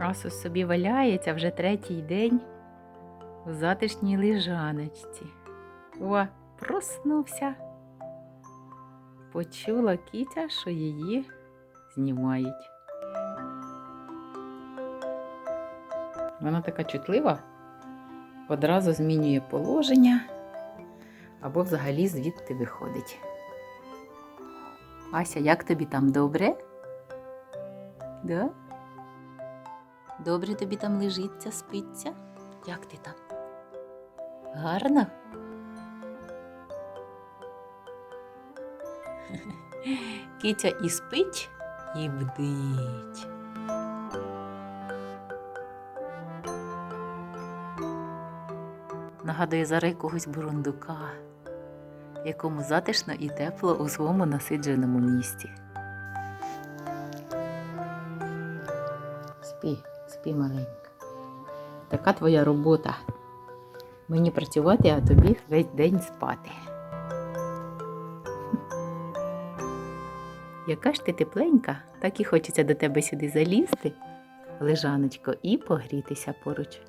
Асус собі валяється вже третій день у затишній лежаночці. О, проснувся. Почула кітя, що її знімають. Вона така чутлива, одразу змінює положення або взагалі звідти виходить. Ася, як тобі там добре? Да? Добре тобі там лежиться, спиться? Як ти там? Гарно? Киця і спить, і бдить. Нагадує зараз якогось бурундука, якому затишно і тепло у своєму насидженому місті. Спі, спі маленька. Така твоя робота. Мені працювати, а тобі весь день спати. Яка ж ти тепленька, так і хочеться до тебе сюди залізти, лежаночко, і погрітися поруч.